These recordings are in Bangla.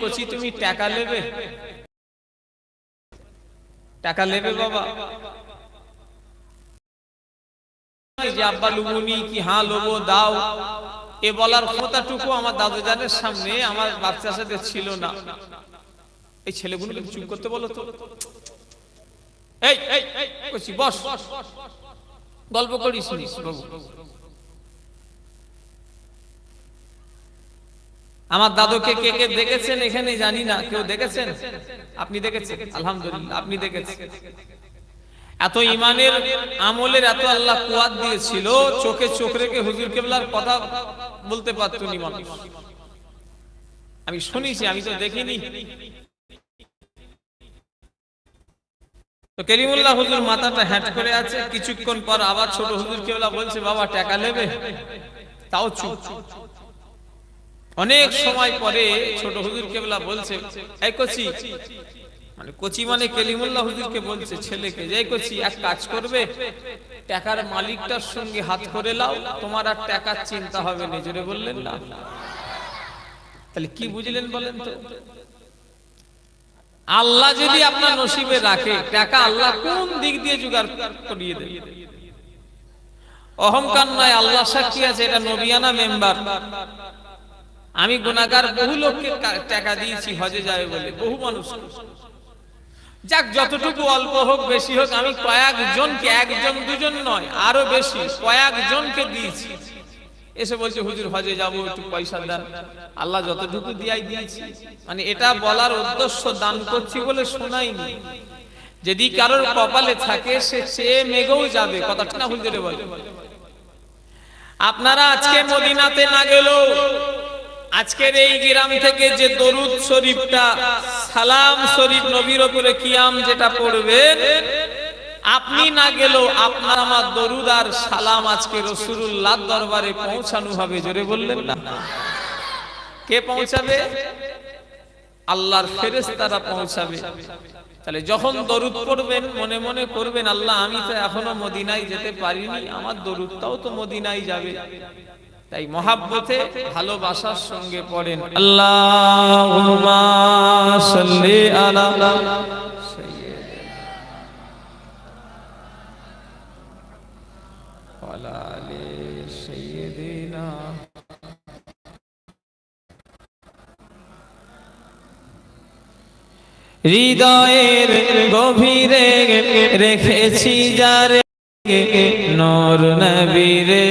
কচি, তুমি টাকা নেবে? টাকা নেবে বাবা। যে আব্বা লুবুনি, কি হ্যাঁ লোবো, দাও। এ বলার ক্ষমতাটুকু আমার দাদু জানের সামনে আমার বাচ্চা সাথে ছিল না। এই ছেলেগুলোকে চুপ করতে বলো তো। এই এই বস। গল্প করিস বাবু। আমার দাদুকে কে কে দেখেছেন এখানে জানি না, কেউ দেখেছেন? আপনি দেখেছেন? আলহামদুলিল্লাহ, আপনি দেখেছেন। এত ইমানের আমলের এত আল্লাহ কুয়াদ দিয়েছিল, চোখে চোখ রেখে হুজুর কেবলার কথা বলতে পারতো মানুষ। আমি শুনেছি, আমি তো দেখিনি। তো কেরিমুল্লাহ হুজুর মাথাটা হ্যাট করে আছে, কিছুক্ষণ পর আবার ছোট হুজুর কেবলা বলছে, বাবা, টাকা নেবে? তাও চুপ। অনেক সময় পরে ছোট হুজুর কেবলা বলছে এই কচি। মানে কচি মানে কেলিমুল্লাহ হুজুরকে বলছে ছেলেকে। যে কচি এক কাজ করবে টাকার মালিকটার সঙ্গে হাত করে লাও তোমার আর টাকার চিন্তা হবে না। জোরে বললেন না। তাহলে কি বুঝলেন বলেন তো? আল্লাহ যদি আপনার নসিবে রাখে টাকা আল্লাহ কোন দিক দিয়ে জোগাড় করিয়ে দেবে? অহংকার নয় আল্লাহ সাক্ষী আছে এটা নবিয়ানা মেম্বার। আমি গুণাগার বহু লোককে টাকা দিয়েছি, হজে যাবে বলে, বহু মানুষ যাক, যতটুকু অল্প হোক, বেশি হোক, আমি কয়েকজনকে, একজন দুজন নয়, আরও বেশি, কয়েকজনকে দিয়েছি। এসে বলছে, হুজুর, হজে যাব, একটু পয়সা দেন আল্লাহ যতটুকু দিয়াই দিয়েছি। মানে এটা বলার উদ্দেশ্য দান করছি বলে শোনাইনি। যদি কারোর কপালে থাকে, সে চেয়ে মেঘেও যাবে, কথাটা না হুজুরে বলে। আপনারা আজকে মদিনাতে না গেলেও আজকের এই গ্রাম থেকে যে দরুদ শরীফটা, সালাম শরীফ নবীর ওপরে কিয়াম যেটা পড়বেন আপনি না গেলেও আপনার আমার দরুদ আর সালাম আজকে রসুল্লাহ দরবারে পৌঁছানো হবে, জোরে বললেন না? কে পৌঁছাবে? আল্লাহর ফেরেশতারা পৌঁছাবে। তাহলে যখন দরুদ পড়বেন, মনে মনে করবেন, আল্লাহ, আমি তো এখনও মদিনায় যেতে পারিনি, আমার দরুদটাও তো মদিনায় যাবে। তাই মহাব্বতে ভালোবাসার সঙ্গে পড়েন। আল্লাহুম্মা হৃদয়ের গভীরে রেখেছি যারে নর নবীরে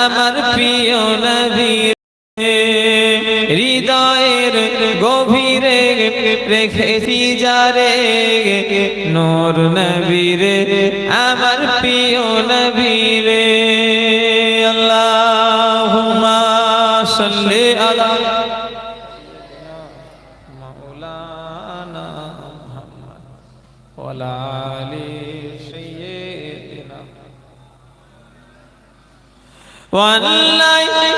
আমার প্রিয় নবীর, হৃদয়ের গভীরে রেখেছি যারে, নর নবীরে, আমার প্রিয় নবীরে। আল্লাহুম্মা সাল্লি আলা মাওলানা মুহাম্মদ ওয়ালা সাইয়্যিদিনা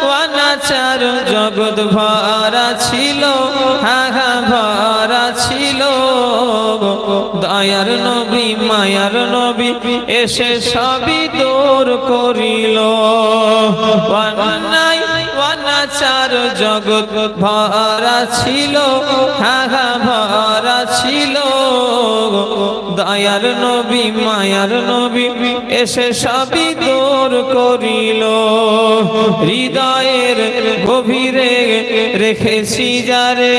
ওয়ানাচার জগৎ ভরা ছিল, হাহা ভরা ছিল দয়ার নবী, মায়ার নবী এসে সবই দূর করিল। ওয়ানাচার জগৎ ভরা ছিল, হাহা ভরা ছিল। দয়ার নবী, মায়ার নবী এসে সবই দূর করিল। হৃদয়ের গভীরে রেখেছি যারে,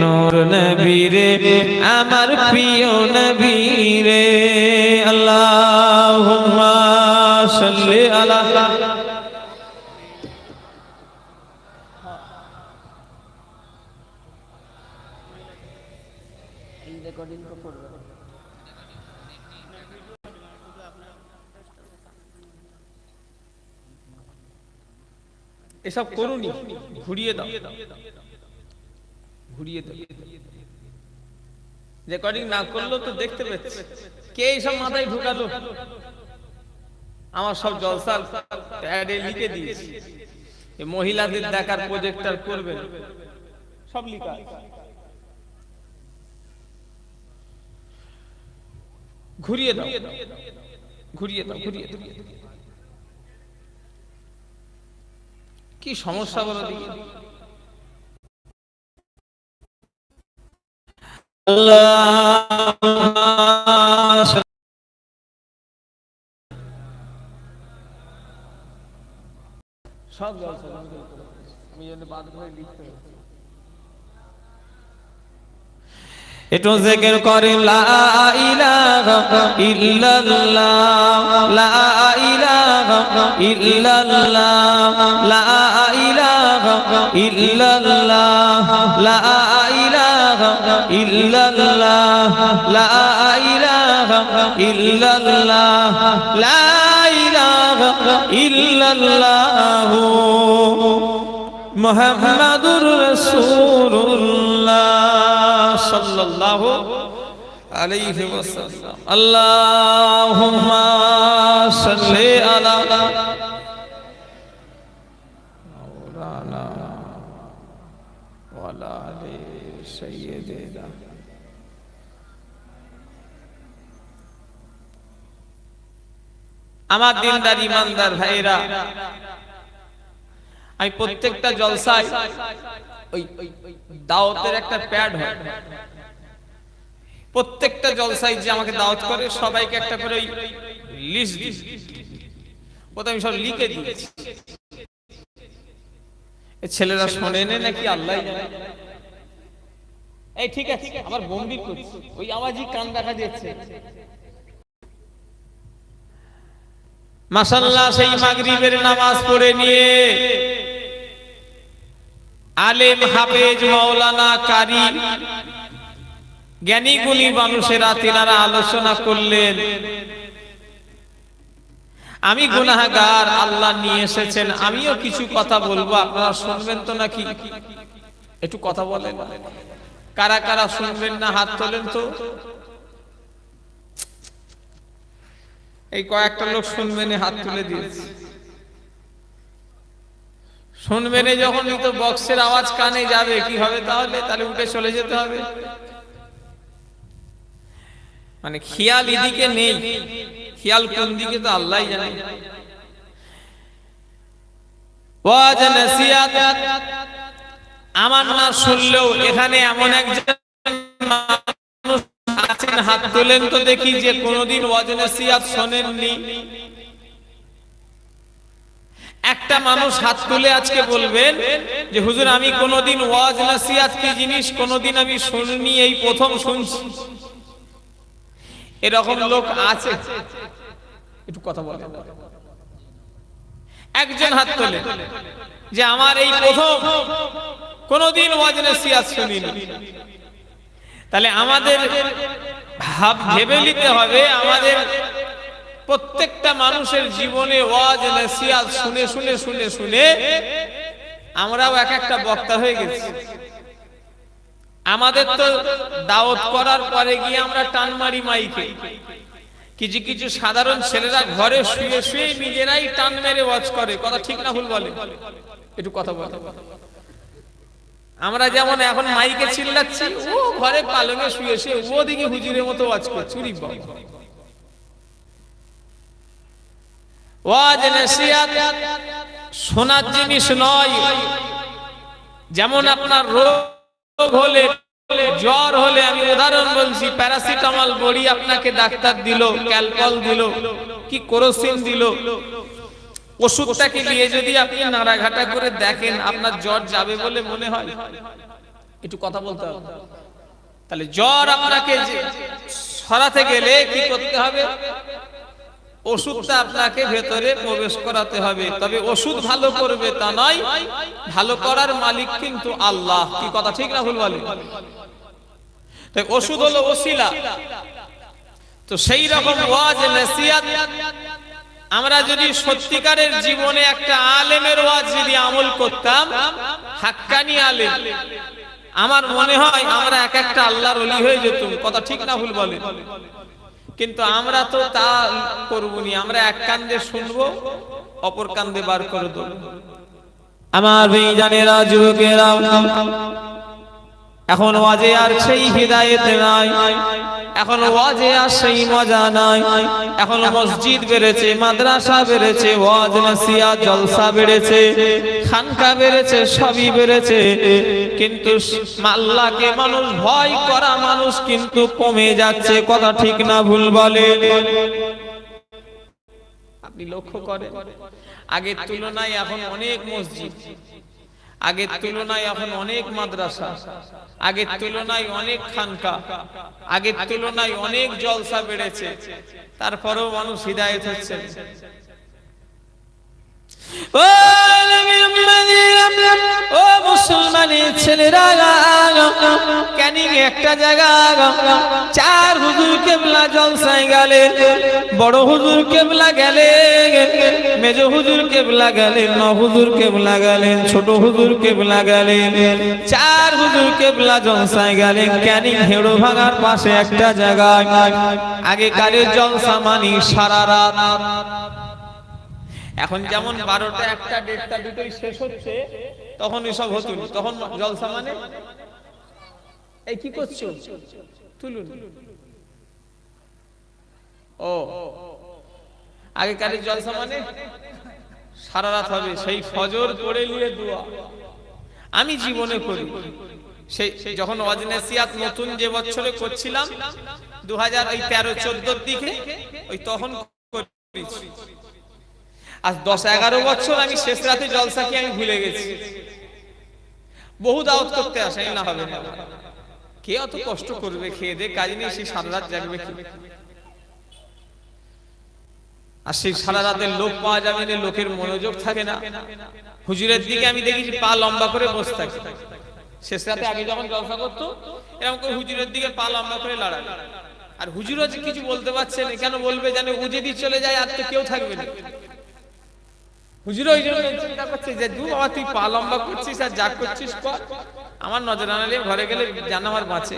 নূর নবীরে, আমার প্রিয় নবীরে। আল্লাহুম্মা সাল্লি আলা এসব করুনি, ঘুরিয়ে দাও। ঘুরিয়ে দাও। রেকর্ডিং না করল তো দেখতে পাচ্ছে কে এইসব মাথায় ঢুকালো? আমার সব জলসার প্যাডে লিখে দিয়েছি। মহিলাদের দেখার প্রজেক্টর করবেন সব লিখা ঘুরিয়ে দাও ঘুরিয়ে দাও ঘুরিয়ে কি সমস্যা বলো দেখি। সব আমি বাদ করে লিখতে একটু জিকির করে লা ইলাহা ইল্লাল্লাহ লা লা লা লা লা রাসূলুল্লাহ। সাল্লাল্লাহু আলাইহি ওয়াসাল্লাম। আল্লাহুম্মা সাল্লি আলা মাওলানা ওয়ালা আলি সাইয়্যিদিনা। আমার দিনদার ইমানদার ভাইরা আমি প্রত্যেকটা জলসায় ওই দাওয়াতের একটা প্যাড প্রত্যেকটা জলসায় যে আমাকে দাওয়াত করে, সবাইকে একটা করে ওই লিস্ট দিই। প্রথমে সব লিখে দিয়েছি ছেলেরা শোনে নে নাকি আল্লাহ এই ঠিক আছে আমার গম্ভীর করছি ওই আওয়াজই কান দেখা যাচ্ছে মাসাল্লাহ সেই মাগরিবের নামাজ পড়ে নিয়ে আলেম হাফেজ মাওলানা কারি। জ্ঞানী গুণী মানুষেরা তেনারা আলোচনা করলেন। আমি গুনাহগার, আল্লাহ নিয়ে এসেছেন। আমিও কিছু কথা বলব, আপনারা শুনবেন তো নাকি? একটু কথা বলেন। কারা কারা শুনবেন না, হাত তোলেন তো। এই কয়েকটা লোক শুনবেন, হাত তুলে দিয়েছে। শুনবেন যখন তো বক্সের আওয়াজ কানে যাবে, কি হবে তাহলে? তাহলে উঠে চলে যেতে হবে। মানে খেয়াল এদিকে নেই। খেয়াল কোন দিকে তো আল্লাহ জানে। আমার না শুনলেও এখানে এমন একজন হাত তোলেন তো দেখি যে কোনোদিন ওয়াজ নসিহাত শোনেননি। একটা মানুষ হাত তুলে আজকে বলবেন যে, হুজুর, আমি কোনোদিন ওয়াজ নসিহাত কি জিনিস কোনোদিন আমি শুনিনি, এই প্রথম শুনছি। এরকম লোক আছে। একটু কথা বলে একজন হাত তোলে যে, আমার এই প্রথম কোনদিন ওয়াজ নসিহাত শুনিনি। তাহলে আমাদের ভাব ভেবে নিতে হবে, আমাদের প্রত্যেকটা মানুষের জীবনে ওয়াজ, নসিহাত শুনে শুনে শুনে শুনে আমরাও এক একটা বক্তা হয়ে গেছি। আমাদের তো দাওয়াত করার পরে গিয়ে আমরা টান মারি মাইকে। কিছু কিছু সাধারণ ছেলেরা ঘরে শুয়ে শুয়ে নিজেরাই টান মেরে ওয়াজ করে। কথা ঠিক না ভুল বলে? একটু কথা বলে। আমরা যেমন এখন মাইকে চিল্লাচ্ছি, ও ঘরে পালঙে শুয়ে শুয়ে ও দিকে হুজুরের মতো ওয়াজ করছে। ওয়াজ নসিহাত শোনার জিনিস নয়। যেমন আপনার রোগ হলে, জ্বর হলে, আমি উদাহরণ বলছি, প্যারাসিটামল বড়ি আপনাকে ডাক্তার দিল, ক্যালকল দিল, কি কোরোসিন দিল। ওষুধটাকে নিয়ে যদি আপনি নাড়াঘাটা করে দেখেন আপনার জ্বর যাবে বলে মনে হয়? একটু কথা বলতে হবে। তাহলে জ্বর আপনাকে সরাতে গেলে কি করতে হবে? ওষুধটা আপনাকে ভেতরে প্রবেশ করাতে হবে। তবে ওষুধ ভালো করবে তা নয়, ভালো করার মালিক কিন্তু আল্লাহ। কি কথা, ঠিক না ভুল বলে? তাই ওষুধ হলো ওসিলা। তো সেই রকম ওয়াজ, নসিহাত, আমরা যদি সত্যিকারের জীবনে একটা আলেমের ওয়াজ যদি আমল করতাম, হাক্কানি আলেম, আমার মনে হয় আমরা এক একটা আল্লাহর অলি হয়ে যেতাম। কথা ঠিক না ভুল বলে? কিন্তু আমরা তো তা করবনি, আমরা এক কান্দে শুনব, অপর কান্দে বার করে দেব আমার জানেরা যুবকেরা এখন ওয়াজে আর সেই হৃদায়ত নাই। এখন ওয়াজে আর সেই মজা নাই। এখন মসজিদ বেড়েছে, মাদ্রাসা বেড়েছে, ওয়াজ, নাসিয়া, জলসা বেড়েছে, খানকা বেড়েছে, সবই বেড়েছে। কিন্তু আল্লাহকে মানুষ ভয় করা মানুষ কিন্তু কমে যাচ্ছে, কথা ঠিক না ভুল বলে। আপনি লক্ষ্য করেন, আগের তুলনায় এখন অনেক মসজিদ আগের তুলনায় এখন অনেক মাদ্রাসা, আগের তুলনায় অনেক খানকা, আগের তুলনায় অনেক জলসা বেড়েছে, তারপরেও মানুষ হৃদায়ত হচ্ছে জায়গা বড় হুজুর কেবলা গেলেন মেজ হুজুর কেবলা গেলেন ন হুজুর কেবলা গেলেন ছোট হুজুর কেবলা গেলেন চার হুজুর কেবলা জলসায় গেলেন ক্যানিং হেড়ো ভাঙার পাশে একটা জায়গায়। আগেকারের জলসা মানি সারা রাত। এখন যেমন বারোটা একটা দেড়টা দুটোই শেষ হচ্ছে তখন এসব হতো তখন জলসা মানে? এই কি করছ? তুলুন। ও আগেকারের জলসা মানে? সারা রাত হবে সেই ফজর পড়ে নিয়ে দোয়া। আমি জীবনে করি। সেই যখন অজনেসিয়াত নতুন যে বছরে করছিলাম দু হাজার ওই তেরো চোদ্দোর দিকে ওই তখন করেছি আজ দশ এগারো বছর আমি শেষ রাতে জলসা কি আমি ভুলে গেছি। বহু দাওয়াত করতে আসে না হবে না। কে অত কষ্ট করবে? খেয়ে দে, কাজ নেই সেই সারা রাত জাগবে কি? আর সেই সারা রাতের লোক পাওয়া যাবে না, লোকের মনোযোগ থাকে না। হুজুরের দিকে আমি দেখেছি পা লম্বা করে বসে থাকে। শেষ রাতে আগে যখন জলসা করতো, এরকম করে হুজুরের দিকে পা লম্বা করে লড়ায় আর হুজুরও কিছু বলতে পারছে না, কেন বলবে জানে? ও যদি চলে যায়, আর তো কেউ থাকবে না। হুজুর ওই জন্য চিন্তা করছে যে দু বাবা তুই পা লম্বা করছিস আর যা করছিস কর। আমার নজর আনালে ঘরে গেলে জান আমার বাঁচে।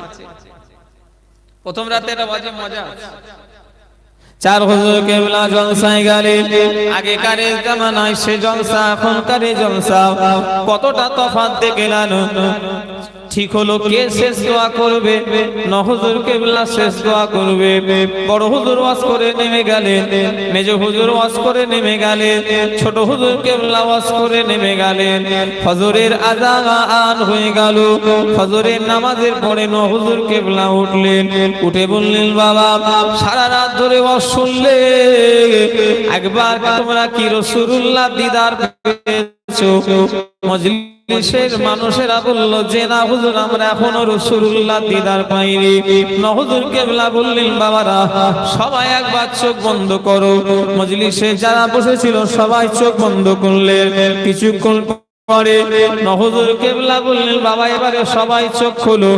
প্রথম রাতে এটা বাজে মজা। চার হুজুর কেবলা জলসায় গেলে আগেকারে জামানায় সে জলসা এখনকারে জলসা। কতটা তফাৎ দেখলাম ঠিক হলো, কে শেষ দোয়া করবে? ন হুজুর কেবলা শেষ দোয়া করবে। বড় হুজুর ওয়াজ করে নেমে গেলেন, মেজ হুজুর ওয়াজ করে নেমে গেলেন, ছোট হুজুর কেবলা ওয়াজ করে নেমে গেলেন। ফজরের আজান হয়ে গেল, ফজরের নামাজের পরে ন হুজুর কেবলা উঠলেন। উঠে বললেন, বাবা, সারা রাত ধরে ওয়াজ শুনলে একবার তোমরা কি রসুল্লাহ দিদার পেয়েছ? মজলিসের মানুষেরা বলল যে না হুজুর আমরা এখনও রসুল্লাহ দিদার পাইনি। নহজুর কেবলা বললেন বাবারা সবাই একবার চোখ বন্ধ করো। মজলিসে যারা বসেছিল সবাই চোখ বন্ধ করলেন। কিছুক্ষণ পরে নহজুর কেবলা বললেন বাবা এবারে সবাই চোখ খুলো।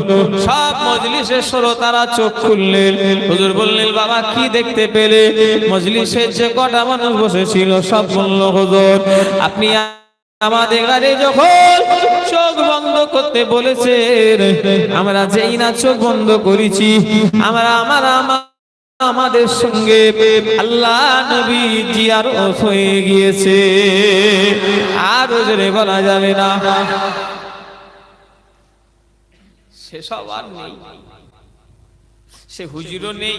সব মজলিসের শ্রোতারা চোখ খুললেন। হুজুর বললেন বাবা কি দেখতে পেলে? মজলিসের যে কটা মানুষ বসেছিল সব বলল হুজুর আপনি আমাদের গাড়ি যখন চোখ বন্ধ করতে বলেছে আমরা যেই না চোখ বন্ধ করেছি, আমরা আমার আমাদের সঙ্গে আল্লাহ নবী জিয়ার হয়ে গিয়েছে। আর জোরে বলা যাবে না। সেসব আর নেই। সে হুজুরও নেই,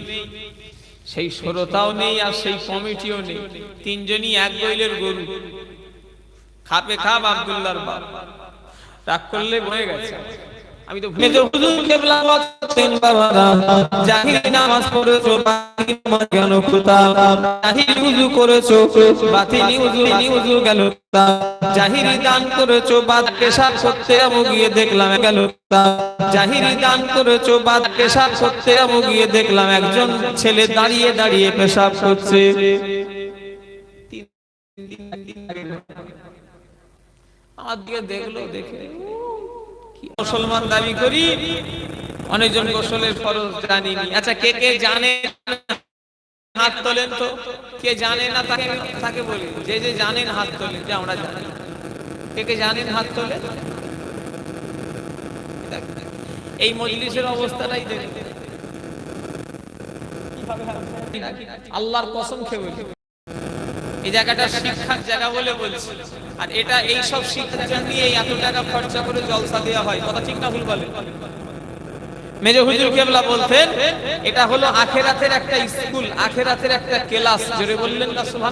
সেই শ্রোতাও নেই, আর সেই কমিটিও নেই। তিনজনই এক গইলের গরু। খাপে খাপ আব্দুল্লাহর বাপ। রাগ করলে বয়ে গেছে। আমি তো ভুলে হুজুর কেবলা জাহিরি নামাজ পড়েছো বাতিল নামাজ কেন কোথা জাহিরি উযু করেছ বাতিল উযু নি উযু গেল জাহিরি দান করেছ বাদ পেশাব করতে আমু গিয়ে দেখলাম গেল জাহিরি দান করেছ বাদ পেশাব করতে আমু গিয়ে দেখলাম একজন ছেলে দাঁড়িয়ে দাঁড়িয়ে পেশাব করছে। তিন দিন আগে দিকে দেখল, দেখে মুসলমান দাবি করি, অনেকজন গোসলের ফরজ আচ্ছা কে কে জানে হাত তোলেন তো। কে জানে না তাকে তাকে বলি। যে যে জানেন হাত তোলেন, যে আমরা জানি। কে কে জানেন হাত তোলেন? এই মজলিসের অবস্থাটাই দেখুন। আল্লাহর কসম খেয়ে বলি। এই জায়গাটা শিক্ষার জায়গা বলে বলছি। আর এটা এই সব শিক্ষার জন্য এত টাকা খরচা করে জলসা দেওয়া হয়। কথা ঠিক না ভুল বলে? মেজো হুজুর কেবলা বলতেন, এটা হলো আখেরাতের একটা স্কুল, আখেরাতের একটা ক্লাস। জোরে বললেন না